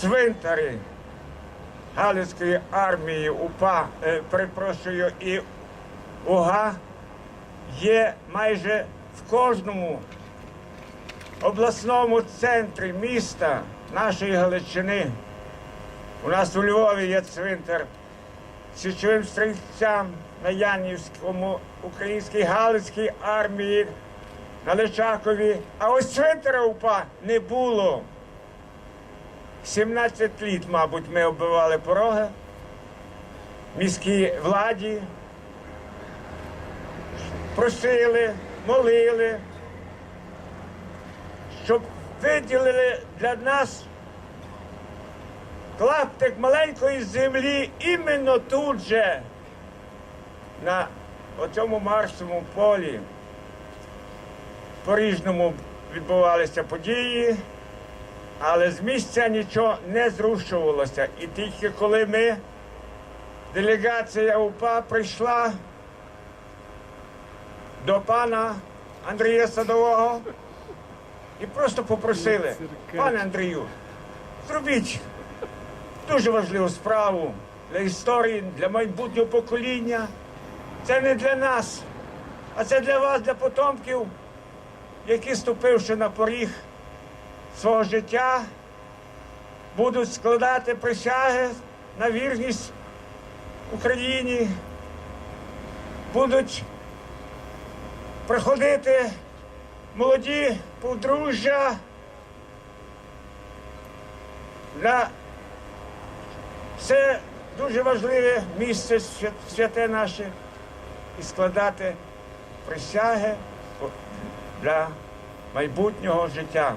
цвинтарі Галицької армії УПА, е, перепрошую, і УГА є майже в кожному обласному центрі міста нашої Галичини. У нас у Львові є цвинтар січовим стрільцям на Янівському, українській Галицькій армії на Личакові. А ось цвинтара УПА не було. 17 літ, мабуть, ми оббивали пороги міській владі, просили, молили, щоб виділили для нас клаптик маленької землі іменно тут же, на оцьому марсовому полі. По-різному відбувалися події, але з місця нічого не зрушувалося. І тільки коли ми, делегація УПА прийшла до пана Андрія Садового і просто попросили, пане Андрію, зробіть дуже важливу справу для історії, для майбутнього покоління. Це не для нас, а це для вас, для потомків, які, ступивши на поріг свого життя, будуть складати присяги на вірність Україні, будуть приходити молоді подружжя на це дуже важливе місце святе наше і складати присяги для майбутнього життя.